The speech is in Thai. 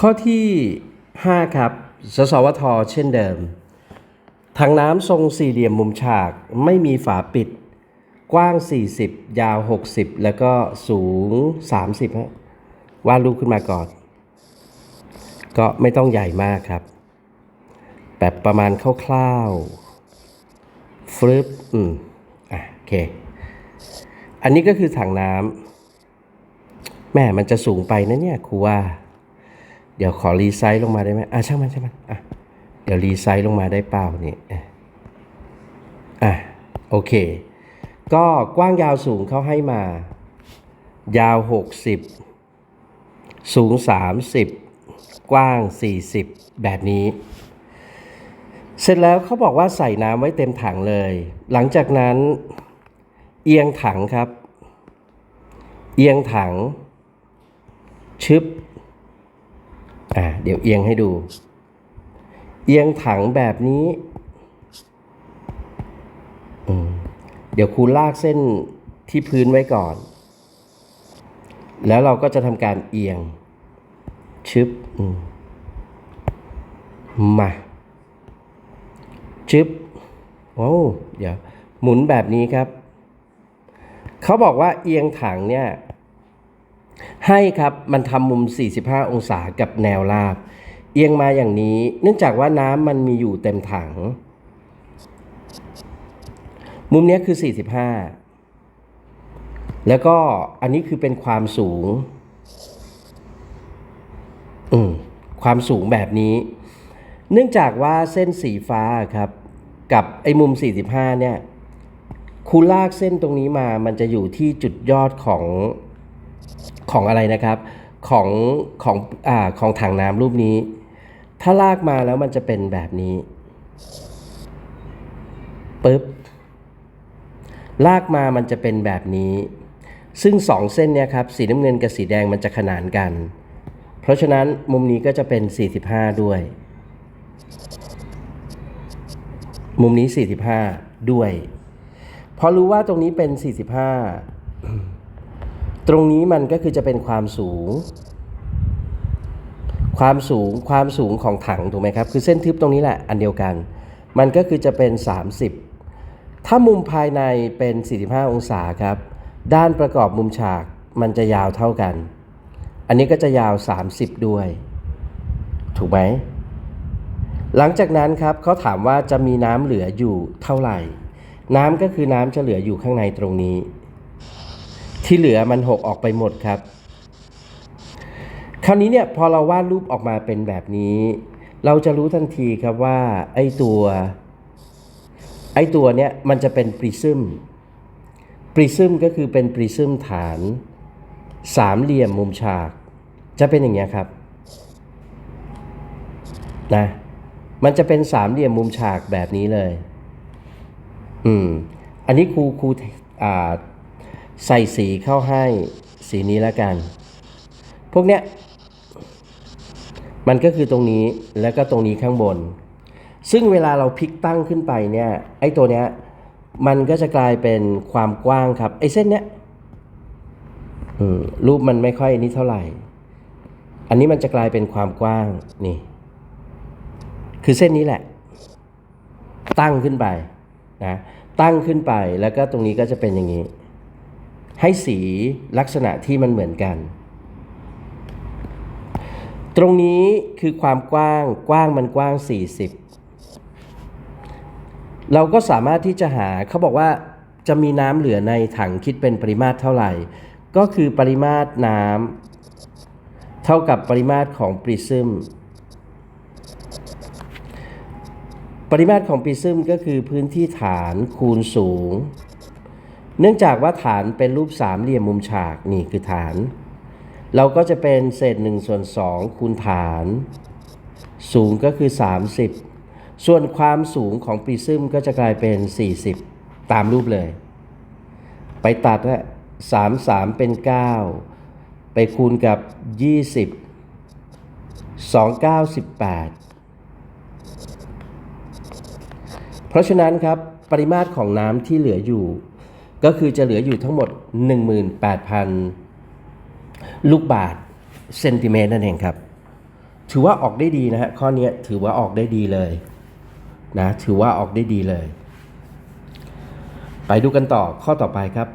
ข้อที่ 5 ครับ สสวทเช่นเดิม ถังน้ำทรงสี่เหลี่ยมมุมฉากไม่มีฝาปิด กว้าง 40 ยาว 60 แล้วก็สูง 30ฮะวาดรูปขึ้นมาก่อน ก็ไม่ต้องใหญ่มากครับ แบบประมาณคร่าวๆฟลึบอืมอะโอเค อันนี้ก็คือถังน้ำแม่มันจะสูงไปนะเนี่ยครูว่า เดี๋ยวขอรีไซส์ลงมาได้ไหมอะช่างมันช่างมันอะเดี๋ยวรีไซส์ลงมาได้เปล่านี่อะอะโอเค ก็กว้างยาวสูงเขาให้มา ยาว 60 สูง 30 กว้าง 40 แบบนี้ เสร็จแล้วเขาบอกว่าใส่น้ำไว้เต็มถังเลย หลังจากนั้นเอียงถังครับ เอียงถัง ชึบ อ่าเดี๋ยวเอียงให้ดู เอียงถังแบบนี้เดี๋ยวครูลากเส้นที่พื้นไว้ก่อน แล้วเราก็จะทำการเอียง ชึบมมาชึบโอ้เดี๋ยวหมุนแบบนี้ครับ เขาบอกว่าเอียงถังเนี่ย ให้ครับมันทำมุม 45 องศากับแนวราบ เอียงมาอย่างนี้ เนื่องจากว่าน้ำมันมีอยู่เต็มถัง มุมนี้คือ 45 แล้วก็อันนี้คือเป็นความสูง อืมความสูงแบบนี้ เนื่องจากว่าเส้นสีฟ้าครับ กับไอ้มุม 45 เนี่ยคูลากเส้นตรงนี้มา มันจะอยู่ที่จุดยอดของ ของอะไรนะครับ ของของอ่าของถังน้ำรูปนี้ ถ้าลากมาแล้วมันจะเป็นแบบนี้ปึ๊บลากมามันจะเป็นแบบนี้ ซึ่งสองเส้นเนี่ยครับสีน้ำเงินกับสีแดงมันจะขนานกัน เพราะฉะนั้นมุมนี้ก็จะเป็น 45 ด้วย มุมนี้ 45 ด้วย พอรู้ว่าตรงนี้เป็น 45 ตรงนี้มันก็คือจะเป็นความสูง ความสูงความสูงของถังถูกไหมครับ คือเส้นทึบตรงนี้แหละอันเดียวกัน มันก็คือจะเป็น 30 ถ้ามุมภายในเป็น 45 องศาครับ ด้านประกอบมุมฉากมันจะยาวเท่ากัน อันนี้ก็จะยาว 30 ด้วย ถูกไหมหลังจากนั้นครับเขาถามว่าจะมีน้ำเหลืออยู่เท่าไหร่ น้ำก็คือน้ำจะเหลืออยู่ข้างในตรงนี้ ที่เหลือมันหกออกไปหมดครับ คราวนี้เนี่ยพอเราวาดรูปออกมาเป็นแบบนี้ เราจะรู้ทันทีครับว่าไอ้ตัวไอ้ตัวเนี้ยมันจะเป็นปริซึมปริซึมก็คือเป็นปริซึมฐาน สามเหลี่ยมมุมฉาก จะเป็นอย่างเงี้ยครับนะมันจะเป็นสามเหลี่ยมมุมฉากแบบนี้เลย อืม อันนี้ครูครูอ่า ใส่สีเข้าให้สีนี้แล้วกัน พวกเนี้ยมันก็คือตรงนี้แล้วก็ตรงนี้ข้างบน ซึ่งเวลาเราพลิกตั้งขึ้นไปเนี่ยไอ้ตัวเนี้ยมันก็จะกลายเป็นความกว้างครับไอ้เส้นเนี้ยรูปมันไม่ค่อยนี้เท่าไหร่ อันนี้มันจะกลายเป็นความกว้างนี่ คือเส้นนี้แหละ ตั้งขึ้นไปนะตั้งขึ้นไปแล้วก็ตรงนี้ก็จะเป็นอย่างนี้ ให้สีลักษณะที่มันเหมือนกัน ตรงนี้คือความกว้างกว้างมันกว้าง 40 เราก็สามารถที่จะหาเขาบอกว่าจะมีน้ำเหลือในถังคิดเป็นปริมาตรเท่าไหร่ ก็คือปริมาตรน้ำเท่ากับปริมาตรของปริซึมปริมาตรของปริซึมก็คือพื้นที่ฐานคูณสูง เนื่องจากว่าฐานเป็นรูปสามเหลี่ยมมุมฉากนี่คือฐาน เราก็จะเป็นเศษ1ส่วน2คูณฐาน สูงก็คือ 30 ส่วนความสูงของปริซึมก็จะกลายเป็น 40 ตามรูปเลย ไปตัดนะ3 3เป็น 9 ไปคูณกับ 20 2 9 18เพราะฉะนั้นครับ ปริมาตรของน้ำที่เหลืออยู่ ก็คือจะเหลืออยู่ทั้งหมด 18,000 ลูกบาทเซนติเมตรนั่นเองครับ ถือว่าออกได้ดีนะฮะข้อนี้ถือว่าออกได้ดีเลยนะถือว่าออกได้ดีเลย ไปดูกันต่อข้อต่อไปครับ